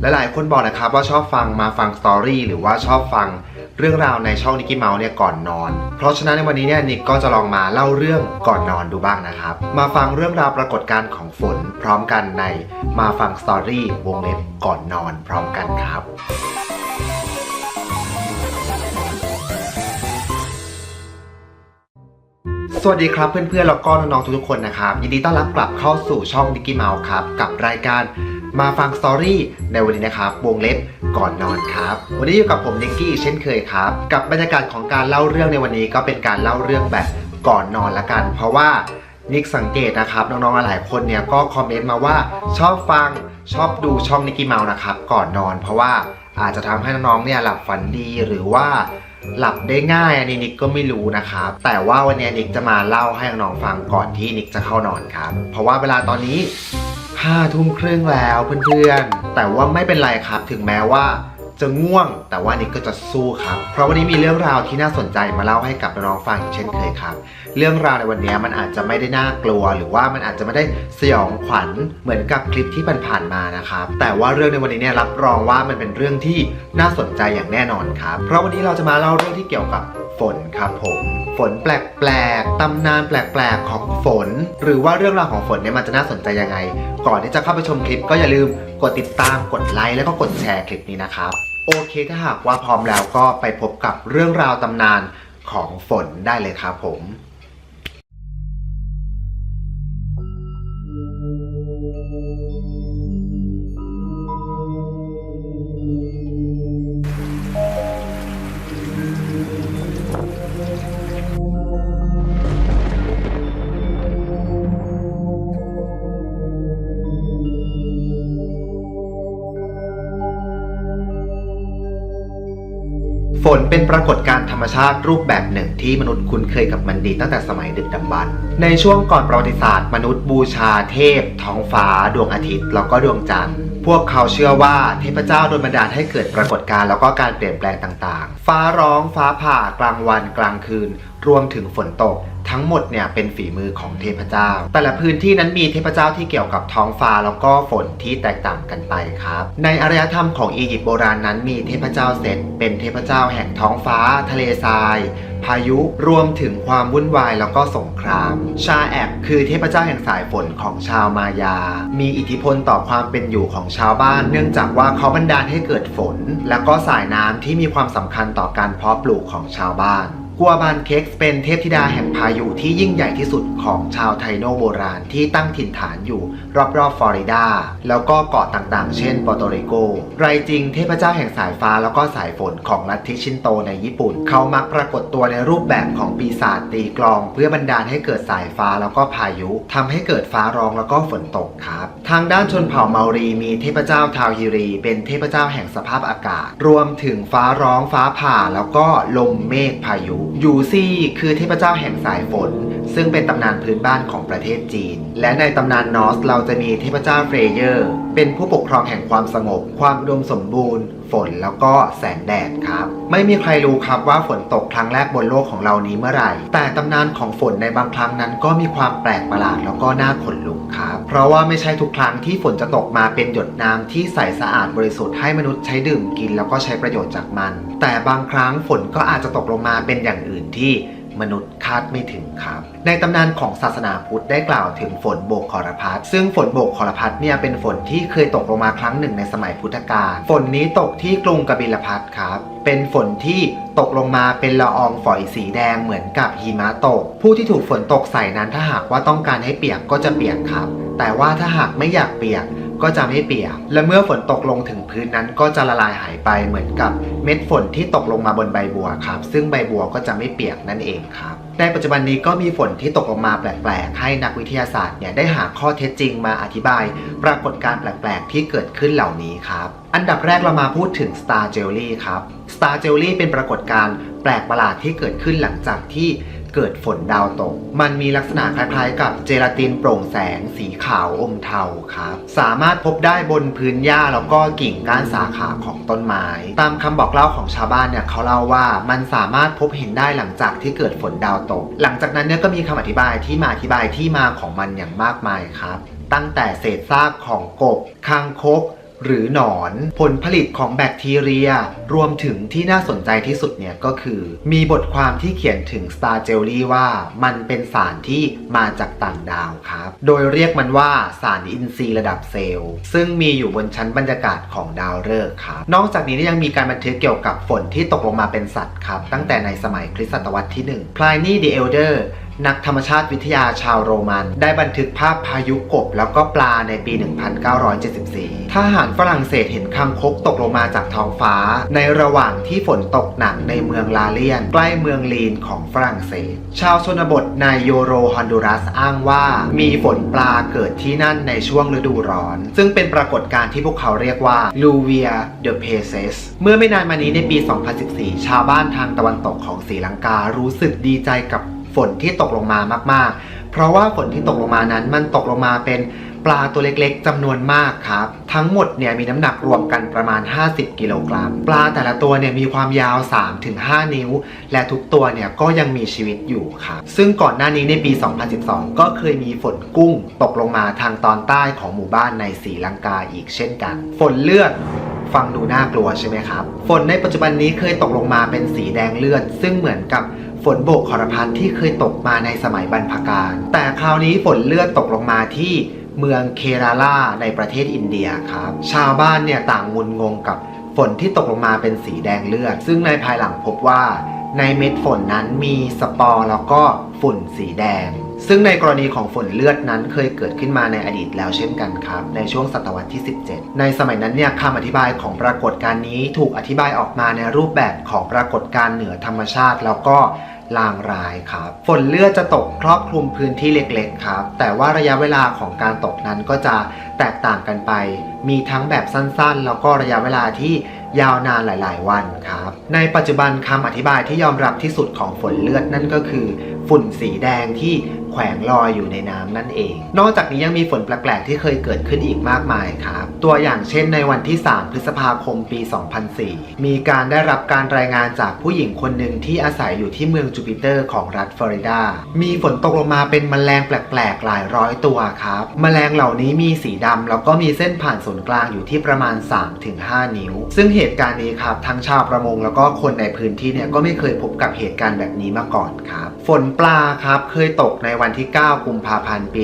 หลายๆ คนบอกนะครับว่าชอบฟังมาฟังสตอรี่หรือว่าชอบฟังเรื่องราวในช่องนิกกี้เมาส์เนี่ยก่อนนอน เพราะฉะนั้นในวันนี้เนี่ยนิกก็จะลองมาเล่าเรื่องก่อนนอนดูบ้างนะครับ มาฟังเรื่องราวปรากฏการณ์ของฝนพร้อมกันในมาฟังสตอรี่วงเล็บก่อนนอนพร้อมกันครับ สวัสดีครับเพื่อนๆแล้วก็น้องๆทุกๆคนนะครับ ยินดีต้อนรับกลับเข้าสู่ช่องนิกกี้เมาส์ครับกับรายการ มาฟังสตอรี่ในวันนี้นะครับ วงเล็บก่อนนอนครับ วันนี้อยู่กับผมนิกกี้เช่นเคยครับ กับบรรยากาศของการเล่าเรื่องในวันนี้ก็เป็นการเล่าเรื่องแบบก่อนนอนละกัน เพราะว่านิกสังเกตนะครับน้องๆหลายคนเนี่ยก็คอมเมนต์มาว่าชอบฟังชอบดูช่องนิกกี้เมาส์นะครับก่อนนอน เพราะว่าอาจจะทำให้น้องๆเนี่ยหลับฝันดีหรือว่าหลับได้ง่ายอันนี้นิกก็ไม่รู้นะครับแต่ว่าวันนี้นิกจะมาเล่าให้น้องๆฟังก่อนที่นิกจะเข้านอนครับ เพราะว่าเวลาตอนนี้ ห้าทุ่มครึ่งแล้วเพื่อนๆ แต่ว่าไม่เป็นไรครับ ถึงแม้ว่า จะง่วง แต่ว่านิกก็จะสู้ครับ เพราะวันนี้มีเรื่องราวที่น่าสนใจมาเล่าให้กับน้องฟังอีกเช่นเคยครับ เรื่องราวในวันนี้มันอาจจะไม่ได้น่ากลัว หรือว่ามันอาจจะไม่ได้สยองขวัญเหมือนกับคลิปที่ผ่านๆมานะครับแต่ว่าเรื่องในวันนี้เนี่ยรับรองว่ามันเป็นเรื่องที่น่าสนใจอย่างแน่นอนครับ เพราะวันนี้เราจะมาเล่าเรื่องที่เกี่ยวกับฝนครับผมฝนแปลกๆ ตำนานแปลกๆ ของฝน หรือว่าเรื่องราวของฝนเนี่ยมันจะน่าสนใจยังไง ก่อนที่จะเข้าไปชมคลิปก็อย่าลืมกดติดตามกดไลค์แล้วก็กดแชร์คลิปนี้นะครับ โอเคถ้าหากว่าพร้อมแล้วก็ไปพบกับเรื่องราวตำนานของฝนได้เลยครับผม เป็นปรากฏการณ์ธรรมชาติรูปแบบหนึ่งที่มนุษย์คุ้นเคยกับมันดีตั้งแต่สมัยดึกดำบรรพ์ในช่วงก่อนประวัติศาสตร์ มนุษย์บูชาเทพ ท้องฟ้า ดวงอาทิตย์ แล้วก็ดวงจันทร์พวกเขาเชื่อว่าเทพเจ้าโดนบันดาลให้เกิดปรากฏการณ์แล้วก็การเปลี่ยนแปลงต่างๆ ฟ้าร้องฟ้าผ่ากลางวันกลางคืน รวมถึงฝนตก ทั้งหมดเนี่ยเป็นฝีมือของเทพเจ้า แต่ละพื้นที่นั้นมีเทพเจ้าที่เกี่ยวกับท้องฟ้าแล้วก็ฝนที่แตกต่างกันไปครับ ในอารยธรรมของอียิปต์โบราณนั้นมีเทพเจ้าเซตเป็นเทพเจ้าแห่งท้องฟ้า ทะเลทรายพายุรวมถึงความวุ่นวายแล้วก็สงคราม ชาแอบคือเทพเจ้าแห่งสายฝนของชาวมายา มีอิทธิพลต่อความเป็นอยู่ของชาวบ้าน เนื่องจากว่าเขาบันดาลให้เกิดฝน และก็สายน้ำที่มีความสำคัญต่อการเพาะปลูกของชาวบ้าน กัวบานเค็กเป็นเทพธิดาแห่งพายุที่ยิ่งใหญ่ที่สุดของชาวไทโนโบราณที่ตั้งถิ่นฐานอยู่รอบๆฟลอริดา แล้วก็เกาะต่างๆ เช่นปอร์โตริโกไรจริงเทพเจ้าแห่งสายฟ้าแล้วก็สายฝนของลัทธิชินโตในญี่ปุ่น เขามักปรากฏตัวในรูปแบบของปีศาจตีกลอง เพื่อบันดาลให้เกิดสายฟ้าแล้วก็พายุทำให้เกิดฟ้าร้องแล้วก็ฝนตกครับ ทางด้านชนเผ่าเมารีมีเทพเจ้าทาวฮิรี เป็นเทพเจ้าแห่งสภาพอากาศ รวมถึงฟ้าร้องฟ้าผ่าแล้วก็ลมเมฆพายุยูซี่คือเทพเจ้าแห่งสายฝน ซึ่งเป็นตำนานพื้นบ้านของประเทศจีน และในตำนานนอสเราจะมีเทพเจ้าเฟรเยอร์ เป็นผู้ปกครองแห่งความสงบ ความอุดมสมบูรณ์ ฝนแล้วก็แสงแดดครับ ไม่มีใครรู้ครับว่าฝนตกครั้งแรกบนโลกของเรานี้เมื่อไหร่ แต่ตำนานของฝนในบางครั้งนั้นก็มีความแปลกประหลาดแล้วก็น่าขนลุกครับ เพราะว่าไม่ใช่ทุกครั้งที่ฝนจะตกมาเป็นหยดน้ำที่ใสสะอาดบริสุทธิ์ให้มนุษย์ใช้ดื่มกินแล้วก็ใช้ประโยชน์จากมัน แต่บางครั้งฝนก็อาจจะตกลงมาเป็นอย่างอื่นที่ มนุษย์คาดไม่ถึงครับ ในตำนานของศาสนาพุทธได้กล่าวถึงฝนโบกคอรพัดซึ่งฝนโบกคอรพัดเนี่ยเป็นฝนที่เคยตกลงมาครั้งหนึ่งในสมัยพุทธกาลฝนนี้ตกที่กรุงกบิลพัทครับเป็นฝนที่ตกลงมาเป็นละอองฝอยสีแดงเหมือนกับหิมะตก ผู้ที่ถูกฝนตกใส่นั้นถ้าหากว่าต้องการให้เปียกก็จะเปียกครับ แต่ว่าถ้าหากไม่อยากเปียก ก็จะไม่เปียก และเมื่อฝนตกลงถึงพื้นนั้นก็จะละลายหายไปเหมือนกับเม็ดฝนที่ตกลงมาบนใบบัวครับ ซึ่งใบบัวก็จะไม่เปียกนั่นเองครับในปัจจุบันนี้ก็มีฝนที่ตกลงมาแปลกๆ ให้นักวิทยาศาสตร์เนี่ยได้หาข้อเท็จจริงมาอธิบาย ปรากฏการณ์แปลกๆ ที่เกิดขึ้นเหล่านี้ครับ อันดับแรกเรามาพูดถึง Star Jelly ครับ Star Jelly เป็นปรากฏการณ์แปลกประหลาดที่เกิดขึ้นหลังจากที่ เกิดฝนดาวตก มันมีลักษณะคล้ายๆ กับเจลาตินโปร่งแสงสีขาวอมเทาครับ สามารถพบได้บนพื้นหญ้าแล้วก็กิ่งก้านสาขาของต้นไม้ ตามคำบอกเล่าของชาวบ้านเนี่ยเขาเล่าว่ามันสามารถพบเห็นได้หลังจากที่เกิดฝนดาวตก หลังจากนั้นเนี่ยก็มีคำอธิบายที่มาอธิบายที่มาของมันอย่างมากมายครับ ตั้งแต่เศษซากของกบคางคก หรือหนอน ผลผลิตของแบคทีเรีย รวมถึงที่น่าสนใจที่สุดเนี่ยก็คือ มีบทความที่เขียนถึง Star Jelly ว่ามันเป็นสารที่มาจากต่างดาวครับ โดยเรียกมันว่าสารอินทรีย์ระดับเซลล์ ซึ่งมีอยู่บนชั้นบรรยากาศของดาวฤกษ์ครับ นอกจากนี้ยังมีการบันทึกเกี่ยวกับฝนที่ตกลงมาเป็นสัตว์ครับ ตั้งแต่ในสมัยคริสตศตวรรษที่ 1 Pliny the Elder นักธรรมชาติวิทยาชาวโรมัน ได้บันทึกภาพพายุกบแล้วก็ปลาในปี 1974 ทหารฝรั่งเศสเห็นคางคกตกลงมาจากท้องฟ้า ในระหว่างที่ฝนตกหนักในเมืองลาเลียน ใกล้เมืองลีนของฝรั่งเศส ชาวชนบทในโยโรฮอนดูรัสอ้างว่า มีฝนปลาเกิดที่นั่นในช่วงฤดูร้อน ซึ่งเป็นปรากฏการณ์ที่พวกเขาเรียกว่า Luvia de Peces เมื่อไม่นานมานี้ในปี 2014 ชาวบ้านทางตะวันตกของศรีลังการู้สึกดีใจกับ ฝนที่ตกลงมามากๆ เพราะว่าฝนที่ตกลงมานั้นมันตกลงมาเป็นปลาตัวเล็กๆจำนวนมากครับ ทั้งหมดเนี่ยมีน้ำหนักรวมกันประมาณ 50 กิโลกรัม ปลาแต่ละตัวเนี่ยมีความยาว 3-5 นิ้ว และทุกตัวเนี่ยก็ยังมีชีวิตอยู่ครับ ซึ่งก่อนหน้านี้ในปี 2012 ก็เคยมีฝนกุ้งตกลงมาทางตอนใต้ของหมู่บ้านในศรีลังกาอีกเช่นกัน ฝนเลือดฟังดูน่ากลัวใช่ไหมครับ ฝนในปัจจุบันนี้เคยตกลงมาเป็นสีแดงเลือด ซึ่งเหมือนกับ ฝนโบกขรพันที่เคยตกมาในสมัยบรรพกาล แต่คราวนี้ฝนเลือดตกลงมาที่เมืองเคราลาในประเทศอินเดียครับ ชาวบ้านเนี่ยต่างงุนงงกับฝนที่ตกลงมาเป็นสีแดงเลือด ซึ่งในภายหลังพบว่าในเม็ดฝนนั้นมีสปอร์แล้วก็ฝุ่นสีแดง ซึ่งในกรณีของฝนเลือดนั้นเคยเกิดขึ้นมาในอดีตแล้วเช่นกันครับ ในช่วงศตวรรษที่ 17 ในสมัยนั้นเนี่ยคำอธิบายของปรากฏการณ์นี้ถูกอธิบายออกมาในรูปแบบของปรากฏการณ์เหนือธรรมชาติ แล้วก็ ลางร้ายครับ ฝนเลือดจะตกครอบคลุมพื้นที่เล็กๆครับ แต่ว่าระยะเวลาของการตกนั้นก็จะแตกต่างกันไป มีทั้งแบบสั้นๆ แล้วก็ระยะเวลาที่ยาวนานหลาย ๆ วันครับ ในปัจจุบันคำอธิบายที่ยอมรับที่สุดของฝนเลือดนั่นก็คือ ฝุ่นสีแดงที่แขวงลอยอยู่ในน้ำนั่นเอง นอกจากนี้ยังมีฝนแปลกๆที่เคยเกิดขึ้นอีกมากมายครับ ตัวอย่างเช่นในวันที่ 3 พฤษภาคมปี 2004 มีการได้รับการรายงานจากผู้หญิงคนหนึ่งที่อาศัยอยู่ที่เมืองจูปิเตอร์ของรัฐฟลอริดา มีฝนตกลงมาเป็นแมลงแปลกๆ หลายร้อยตัวครับแมลงเหล่านี้มีสีดำแล้วก็มีเส้นผ่านศูนย์กลางอยู่ที่ประมาณ 3-5 นิ้ว ซึ่งเหตุการณ์นี้ครับทั้งชาวประมงแล้วก็คนในพื้นที่เนี่ยก็ไม่เคยพบกับเหตุการณ์แบบนี้มาก่อนครับ ฝนปลาครับเคยตกในวันที่ 9 กุมภาพันธ์ ปี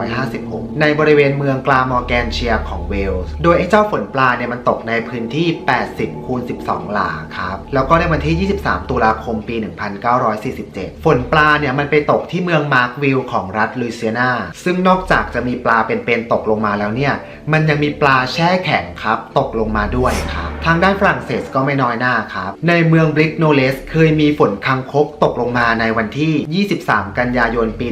1856 ในบริเวณเมืองกลามอร์แกนเชียของเวลส์ โดยไอ้เจ้าฝนปลาเนี่ยมันตกในพื้นที่ 80 คูณ 12 หลาครับ แล้วก็ในวันที่ 23 ตุลาคม ปี 1947 ฝนปลาเนี่ยมันไปตกที่เมืองมาร์กวิลของรัฐลุยเซียนา ซึ่งนอกจากจะมีปลาเป็นๆตกลงมาแล้วเนี่ย มันยังมีปลาแช่แข็งครับตกลงมาด้วยครับ ทางด้านฝรั่งเศสก็ไม่น้อยหน้าครับ ในเมืองบริกโนเลสเคยมีฝนคังคกตกลงมาในวันที่23 กันยายน ปี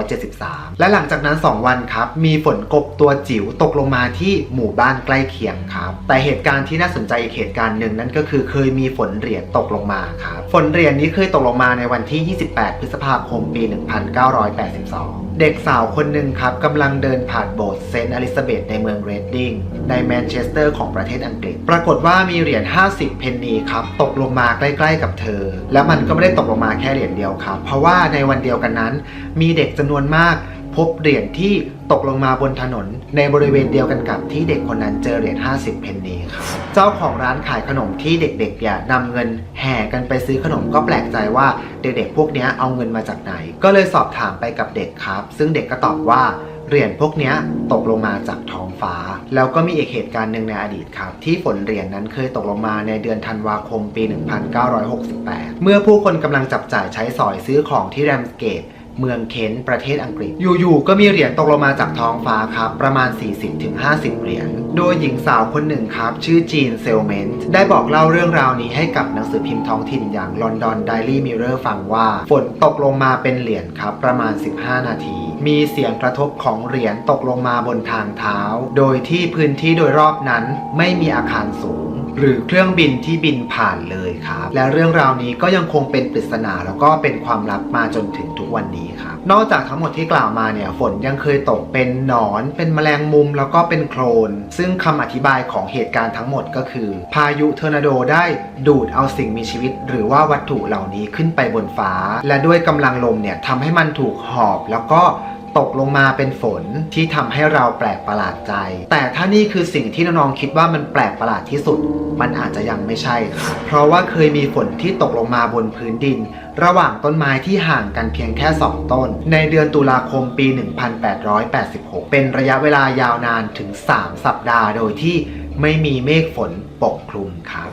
1973 และหลังจากนั้น 2 วันครับ มีฝนกบตัวจิ๋วตกลงมาที่หมู่บ้านใกล้เคียงครับ แต่เหตุการณ์ที่น่าสนใจอีกเหตุการณ์หนึ่งนั่นก็คือเคยมีฝนเหรียญตกลงมาครับ ฝนเหรียญนี้เคยตกลงมาในวันที่ 28 พฤษภาคม ปี 1982เด็กสาวคนหนึ่งครับกำลังเดินผ่านโบสถ์เซนต์อลิซาเบธในเมืองเรดดิงในแมนเชสเตอร์ของประเทศอังกฤษ ปรากฏว่ามีเหรียญ 50 เพนนีครับ ตกลงมาใกล้ๆกับเธอ และมันก็ไม่ได้ตกลงมาแค่เหรียญเดียวครับ เพราะว่าในวันเดียวกันนั้น มีเด็กจำนวนมาก พบเหรียญที่ตกลงมาบนถนน ในบริเวณเดียวกันกับที่เด็กคนนั้นเจอเหรียญ50 เพนนีครับเจ้าของร้านขายขนมที่เด็กๆเนี่ยนำเงินแห่กันไปซื้อขนมก็แปลกใจว่าเด็กๆพวกนี้เอาเงินมาจากไหน ก็เลยสอบถามไปกับเด็กครับ ซึ่งเด็กก็ตอบว่าเหรียญพวกนี้ตกลงมาจากท้องฟ้า แล้วก็มีอีกเหตุการณ์หนึ่งในอดีตครับ ที่ฝนเหรียญนั้นเคยตกลงมาในเดือนธันวาคมปี 1968 เมื่อผู้คนกำลังจับจ่ายใช้สอยซื้อของที่แรมสเกต เมืองเคนต์ประเทศอังกฤษ อยู่ๆก็มีเหรียญตกลงมาจากท้องฟ้าครับประมาณ 40-50 เหรียญ โดยหญิงสาวคนหนึ่งครับชื่อจีนเซลเมนต์ได้บอกเล่าเรื่องราวนี้ให้กับหนังสือพิมพ์ท้องถิ่นอย่าง London Daily Mirror ฟังว่า ฝนตกลงมาเป็นเหรียญครับประมาณ 15 นาทีมีเสียงกระทบของเหรียญตกลงมาบนทางเท้า โดยที่พื้นที่โดยรอบนั้นไม่มีอาคารสูง หรือเครื่องบินที่บินผ่านเลยครับ และเรื่องราวนี้ก็ยังคงเป็นปริศนาแล้วก็เป็นความลับมาจนถึงทุกวันนี้ครับ นอกจากทั้งหมดที่กล่าวมาเนี่ยฝนยังเคยตกเป็นหนอน เป็นแมลงมุมแล้วก็เป็นโคลน ซึ่งคำอธิบายของเหตุการณ์ทั้งหมดก็คือ พายุเทอร์นาโดได้ดูดเอาสิ่งมีชีวิต หรือว่าวัตถุเหล่านี้ขึ้นไปบนฟ้า และด้วยกำลังลมเนี่ยทำให้มันถูกหอบแล้วก็ ตกลงมาเป็นฝนที่ทำให้เราแปลกประหลาดใจ แต่ถ้านี่คือสิ่งที่น้องๆคิดว่ามันแปลกประหลาดที่สุด มันอาจจะยังไม่ใช่ครับเพราะว่าเคยมีฝนที่ตกลงมาบนพื้นดิน ระหว่างต้นไม้ที่ห่างกันเพียงแค่ 2 ต้น ในเดือนตุลาคมปี 1886 เป็นระยะเวลายาวนานถึง 3 สัปดาห์โดยที่ไม่มีเมฆฝนปกคลุมครับ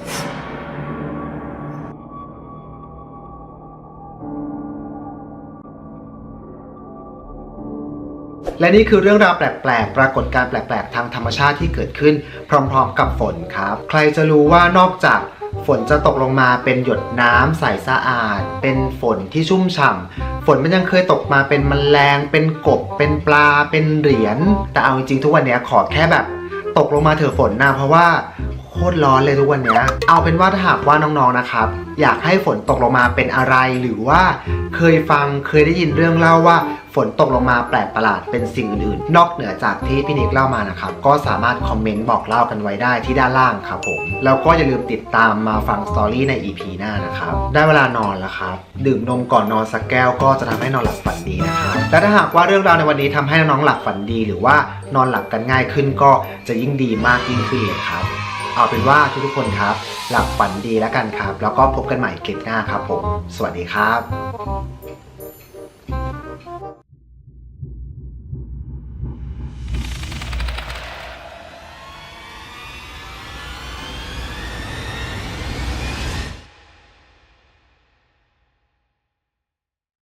และนี่คือเรื่องราวแปลกๆ ปรากฏการณ์แปลกๆ ทางธรรมชาติที่เกิดขึ้นพร้อมๆ กับฝนครับ ใครจะรู้ว่านอกจากฝนจะตกลงมาเป็นหยดน้ำใสสะอาด เป็นฝนที่ชุ่มฉ่ำฝนมันยังเคยตกมาเป็นมแมลง เป็นกบ เป็นปลา เป็นเหรียญ แต่เอาจริงๆทุกวันนี้ขอแค่แบบ ตกลงมาเถอะฝนนะเพราะว่าโคตรร้อนเลยทุกวันนี้เอาเป็นว่าถ้าหากว่าน้องๆนะครับ อยากให้ฝนตกลงมาเป็นอะไรหรือว่า เคยฟังเคยได้ยินเรื่องเล่าว่า ฝนตกลงมาแปลกประหลาดเป็นสิ่งอื่นๆ นอกเหนือจากที่พี่นิกเล่ามานะครับ ก็สามารถคอมเมนต์บอกเล่ากันไว้ได้ที่ด้านล่างครับผม แล้วก็อย่าลืมติดตามมาฟังสตอรี่ใน EP หน้านะครับ ได้เวลานอนแล้วครับ ดื่มนมก่อนนอนสักแก้วก็จะทำให้นอนหลับฝันดีนะครับและถ้าหากว่าเรื่องราวในวันนี้ทำให้น้องๆหลับฝันดี หรือว่านอนหลับกันง่ายขึ้นก็จะยิ่งดีมากยิ่งขึ้นเลยครับเอาเป็นว่าทุกๆคนครับ หลับฝันดีแล้วกันครับ แล้วก็พบกันใหม่คลิปหน้าครับผม สวัสดีครับ